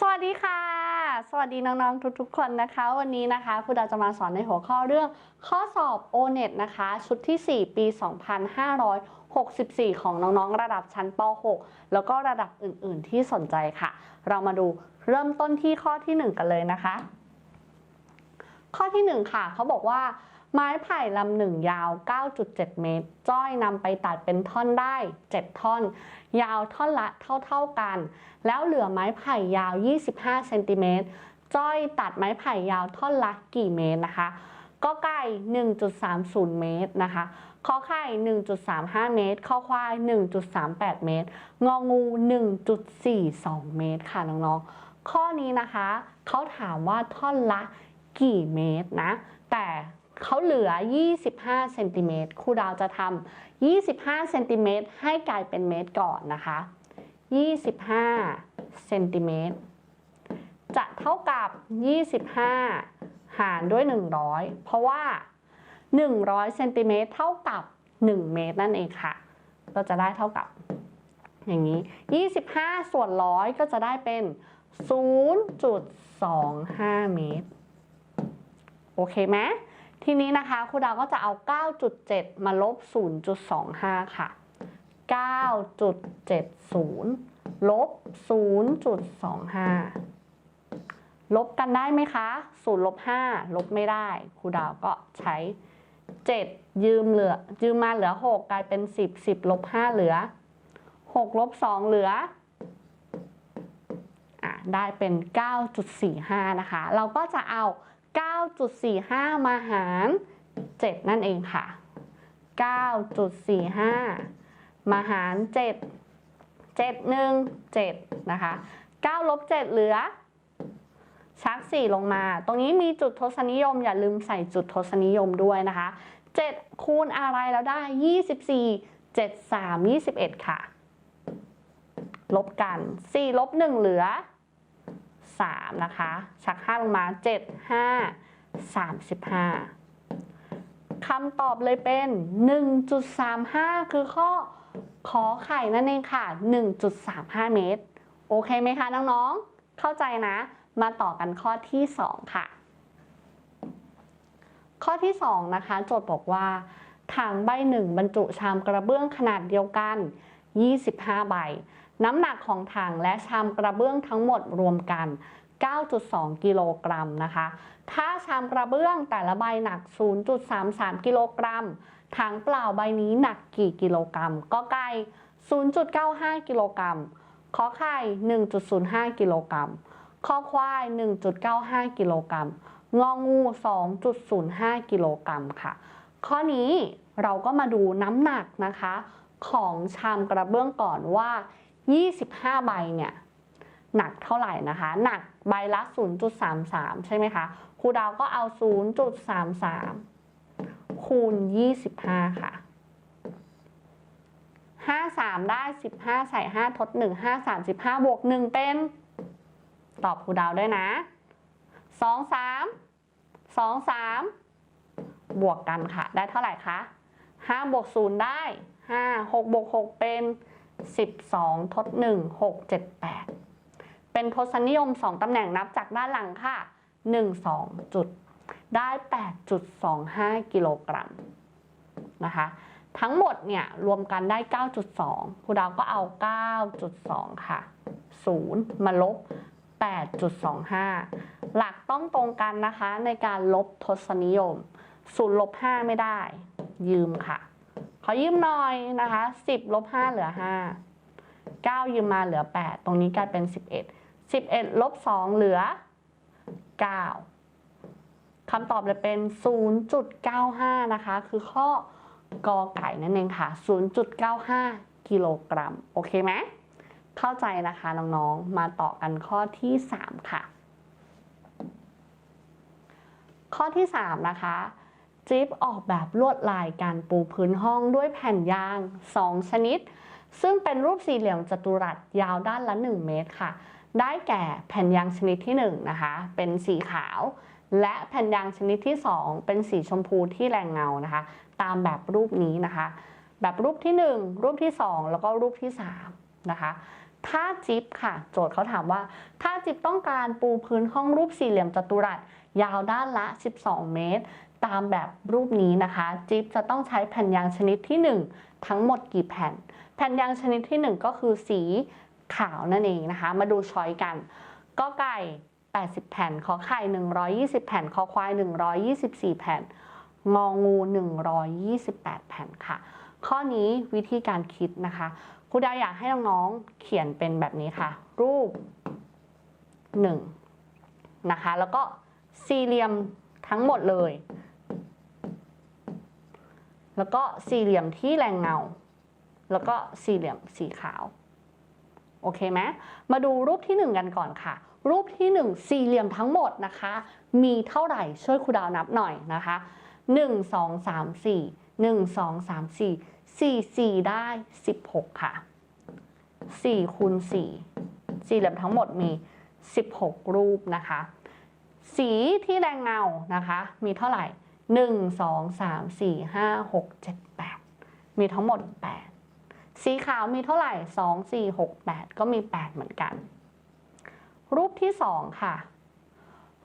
สวัสดีค่ะ สวัสดีน้องๆ ทุกๆ คนนะคะ วันนี้นะคะครูดาวจะมาสอนในหัวข้อเรื่อง ข้อสอบ O-NET นะคะ ชุดที่ 4 ปี 2564 ของน้องๆ ระดับชั้นป .6 แล้วก็ระดับอื่นๆ ที่สนใจค่ะ เรามาดูเริ่มต้นที่ข้อที่ 1 กันเลยนะคะ ข้อที่ 1 ค่ะเขาบอกว่า ไม้ไผ่ลำหนึ่งยาว 9.7 เมตร จ้อยนำไปตัดเป็นท่อนได้ 7 ท่อน ยาวท่อนละเท่าๆกัน แล้วเหลือไม้ไผ่ยาว 25 เซนติเมตร จ้อยตัดไม้ไผ่ยาวท่อนละกี่เมตรนะคะก็ไก่ 1.30 เมตรนะคะขอไข่ 1.35 เมตรข้อควาย 1.38 เมตร งองู 1.42 เมตรค่ะน้องๆ ข้อนี้นะคะ เขาถามว่าท่อนละกี่เมตรนะ แต่ เขาเหลือ 25เซนติเมตรครูดาวจะทำ25เซนติเมตรให้กลายเป็นเมตรก่อนนะคะ 25เซนติเมตรจะเท่ากับ 25 หารด้วย 100 เพราะว่า 100เซนติเมตรเท่ากับ 1 เมตรนั่นเองค่ะ ก็จะได้เท่ากับ อย่างนี้ 25 ส่วนร้อยก็จะได้เป็น 0.25 เมตร โอเคไหม ทีนี้นะคะครูดาวก็จะเอา 9.7 มาลบ 0.25 ค่ะ 9.70 ลบ 0.25 ลบกันได้ไหมคะ0ลบ5ลบไม่ได้ครูดาวก็ใช้ 7 ยืมเหลือ ยืมมาเหลือ 6 กลายเป็น 10 10ลบ5เหลือ 6 ลบ 2 เหลือได้เป็น 9.45 นะคะ เราก็จะเอา 9.45 มาหาร 7 นั่นเองค่ะ 9.45 มาหาร 7 7 1 7 นะคะ 9 ลบ 7 เหลือ ชัก 4 ลงมา ตรงนี้มีจุดทศนิยม อย่าลืมใส่จุดทศนิยมด้วยนะคะ 7 คูณอะไรแล้วได้ 24 7 3 21 ค่ะ ลบกัน 4 ลบ 1 เหลือ 3 นะคะ ชัก 5 ลงมา 7 5 35คำตอบเลยเป็น 1.35 คือข้อขอไข่นั่นเองค่ะ 1.35 เมตร โอเคไหมคะน้องๆ เข้าใจนะ มาต่อกันข้อที่ 2 ค่ะ ข้อที่ 2 นะคะ โจทย์บอกว่าถังใบหนึ่งบรรจุชามกระเบื้องขนาดเดียวกัน 25 ใบ น้ำหนักของถังและชามกระเบื้องทั้งหมดรวมกัน 9.2 กิโลกรัมนะคะ ถ้าชามกระเบื้องแต่ละใบหนัก 0.33 กิโลกรัม ถังเปล่าใบนี้หนักกี่กิโลกรัม ก็ไก่ 0.95 กิโลกรัม ขอไข่ 1.05 กิโลกรัมคอควาย 1.95 กิโลกรัม งองู 2.05 กิโลกรัมค่ะ ข้อนี้เราก็มาดูน้ำหนักนะคะ ของชามกระเบื้องก่อนว่า 25 ใบเนี่ยหนักเท่าไหร่นะคะ หนักใบละ 0.33 ใช่ไหมคะครูดาวก็เอา 0.33 คูณ 25 ค่ะ 53 ได้ 15 ใส่ 5 ทด 1 5 35 บวก 1 เป็น ตอบครูดาวด้วยนะ 2 3 2 3 บวกกันค่ะ ได้เท่าไหร่คะ 5 บวก 0 ได้ 5 6 บวก 6 เป็น 12 ทด 1 6 7 8 เป็นทศนิยม 2 ตำแหน่งนับจากด้านหลังค่ะ 1 2 จุด ได้ 8.25 กิโลกรัมนะคะ ทั้งหมดเนี่ย รวมกันได้ 9.2ครูดาวก็เอา 9.2 ค่ะ 0 มาลบ 8.25 หลักต้องตรงกันนะคะในการลบทศนิยม 0 ลบ 5 ไม่ได้ ยืมค่ะ ขอยืมหน่อยนะคะ10ลบ5เหลือ 5 9 ยืมมาเหลือ 8 ตรงนี้กลายเป็น 11 11ลบ2เหลือ 9คำตอบเลยเป็น 0.95 นะคะ คือข้อกอไก่นั่นเองค่ะ 0.95 กิโลกรัม โอเคไหมเข้าใจนะคะน้องๆ มาต่อกันข้อที่ 3 ค่ะ ข้อที่ 3 นะคะ จิ๊บออกแบบลวดลายการปูพื้นห้องด้วยแผ่นยาง 2 ชนิด ซึ่งเป็นรูปสี่เหลี่ยมจัตุรัสยาวด้านละ 1 เมตรค่ะ ได้แก่แผ่นยางชนิดที่ 1 นะคะ เป็นสีขาว และแผ่นยางชนิดที่ 2 เป็นสีชมพูที่แรงเงานะคะ ตามแบบรูปนี้นะคะ แบบรูปที่ 1 รูปที่ 2 แล้วก็รูปที่ 3 นะคะถ้าจิ๊บค่ะ โจทย์เขาถามว่า ถ้าจิ๊บต้องการปูพื้นห้องรูปสี่เหลี่ยมจัตุรัสยาวด้านละ 12 เมตร ตามแบบรูปนี้นะคะจิ๊บจะต้องใช้แผ่นยางชนิดที่ 1 ทั้งหมดกี่แผ่น แผ่นยางชนิดที่ 1 ก็คือสีขาวนั่นเองนะคะ มาดูช้อยกันก็ไก่ 80 แผ่นขอไข่ 120 แผ่นคอควาย 124 แผ่น งองู 128 แผ่นค่ะ ข้อนี้วิธีการคิดนะคะครูดาอยากให้น้องๆเขียนเป็นแบบนี้ค่ะ รูป 1 นะคะ แล้วก็สี่เหลี่ยมทั้งหมดเลย แล้วก็สี่เหลี่ยมที่แรงเงา แล้วก็สี่เหลี่ยมสีขาว โอเคไหมมาดูรูปที่1กันก่อนค่ะ รูปที่1สี่เหลี่ยมทั้งหมดนะคะ มีเท่าไหร่ช่วยครูดาวนับหน่อยนะคะ1 2 3 4 1 2 3 4 4 4ได้16ค่ะ4คูณ4สี่เหลี่ยมทั้งหมดมี16รูปนะคะ สีที่แรงเงานะคะ มีเท่าไหร่ 1 2 3 4 5 6 7 8 มีทั้งหมด 8 สีขาวมีเท่าไหร่ 2 4 6 8 ก็มี 8 เหมือนกัน รูปที่ 2 ค่ะ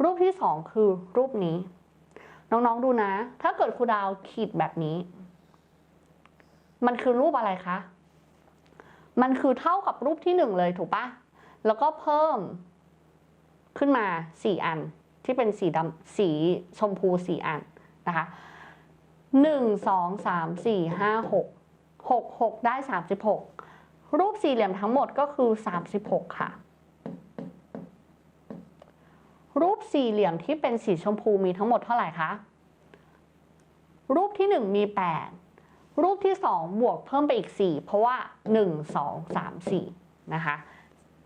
รูปที่ 2 คือรูปนี้ น้อง ๆ ดูนะ ถ้าเกิดครูดาวขีดแบบนี้ มันคือรูปอะไรคะ มันคือเท่ากับรูปที่ 1 เลยถูกปะแล้วก็เพิ่มขึ้นมา 4 อันที่เป็นสีดำสีชมพู 4 อันะคะหนึ่งสองสามสี่ห้าหกหกหกได้สามสิบหกรูปสี่เหลี่ยมทั้งหมดก็คือสามสิบหกค่ะ รูปสี่เหลี่ยมที่เป็นสีชมพูมีทั้งหมดเท่าไหร่คะรูปที่หนึ่งมีแปดรูปที่สองบวกเพิ่มไปอีกสี่เพราะว่าหนึ่งสองสามสี่นะคะ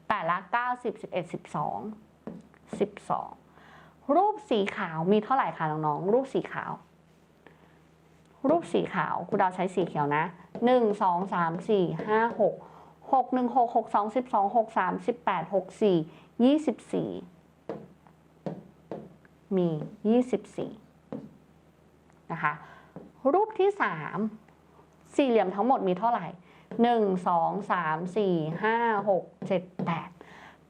แปดละเก้าสสสิิบเอ็ดสิบสองสิบสอง รูปสีขาวมีเท่าไหร่คะน้องๆรูปสีขาว รูปสีขาวครูดาวใช้สีเขียวนะหนึ่งสองสามสี่ห้าหกหกหนึ่งหกหกสองสิบสองหกสามสิบแปดหกสี่ยี่สิบสี่มียี่สิบสี่นะคะรูปที่สามสี่เหลี่ยมทั้งหมดมีเท่าไหร่หนึ่งสองสามสี่ห้าหกเจ็ดแปด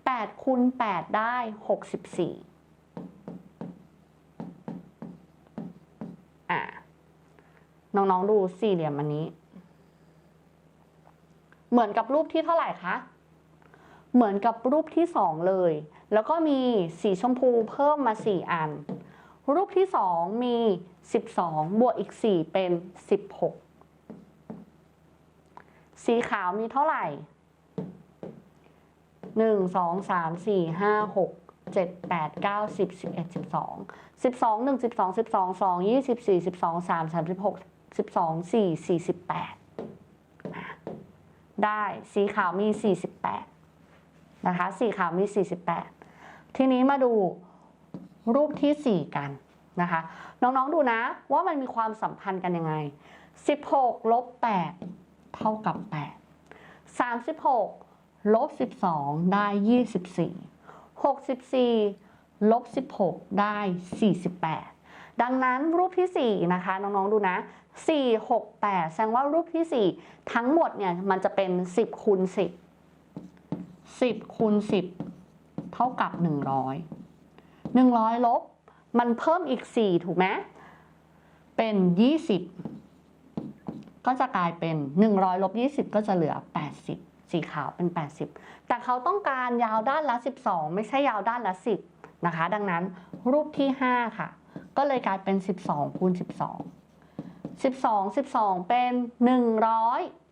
แปดคูณแปดได้หกสิบสี่ อะน้องๆดูสี่เหลี่ยมอันนี้ เหมือนกับรูปที่เท่าไหร่คะ เหมือนกับรูปที่สองเลย แล้วก็มีสีชมพูเพิ่มมา4อัน รูปที่2มี12บสองบวกอีก4เป็น16สีขาวมีเท่าไหร่1 2 3 4 5 6 7 8 9 10 11 12 12 1 12 12 2 24 12 3 36 12 4 48 ได้สีขาวมี 48 นะคะ สีขาวมี 48 ทีนี้มาดูรูปที่ 4 กันนะคะ น้อง ๆ ดูนะว่ามันมีความสัมพันธ์กันยังไง 16 ลบ 8 เท่ากับ 8 36 ลบ 12 ได้ 24 64 ลบ 16 ได้ 48 ดังนั้นรูปที่ 4 นะคะ น้องๆดูนะ 4 6 8 แสดงว่ารูปที่ 4 ทั้งหมดเนี่ย มันจะเป็น 10คูณ10 10คูณ10 เท่ากับ 100 100 ลบ มันเพิ่มอีก 4 ถูกไหมเป็น 20 ก็จะกลายเป็น 100ลบ20 ก็จะเหลือ 80 สีขาวเป็น 80 แต่เขาต้องการยาวด้านละ 12 ไม่ใช่ยาวด้านละ 10 นะคะ ดังนั้นรูปที่ 5 ค่ะ ก็เลยกลายเป็น 12คูณ12 12 12 เป็น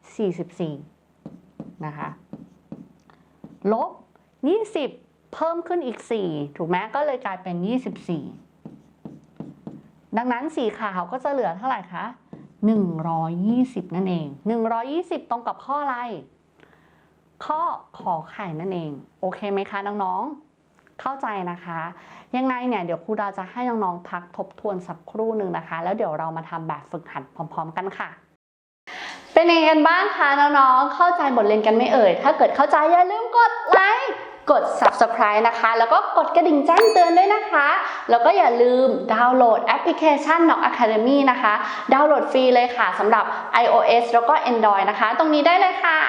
144 นะคะ ลบ 20 เพิ่มขึ้นอีก 4 ถูกไหมก็เลยกลายเป็น 24 ดังนั้นสีขาวก็จะเหลือเท่าไหร่คะ120 นั่นเอง 120 ตรงกับข้ออะไร ข้อขอไข่นั่นเอง โอเคไหมคะน้องๆ เข้าใจนะคะ ยังไงเนี่ยเดี๋ยวครูดาจะให้น้องๆพักทบทวนสักครู่หนึ่งนะคะ แล้วเดี๋ยวเรามาทำแบบฝึกหัดพร้อม ๆ กันค่ะเป็นยังไงกันบ้างคะน้องๆ เข้าใจบทเรียนกันไม่เอ่ย ถ้าเกิดเข้าใจอย่าลืมกดไลค์ กด subscribe นะคะ แล้วก็กดกระดิ่งแจ้งเตือนด้วยนะคะ แล้วก็อย่าลืมดาวน์โหลดแอปพลิเคชัน Knock Academy นะคะ ดาวน์โหลดฟรีเลยค่ะสำหรับ iOS แล้วก็ Android นะคะ ตรงนี้ได้เลยค่ะ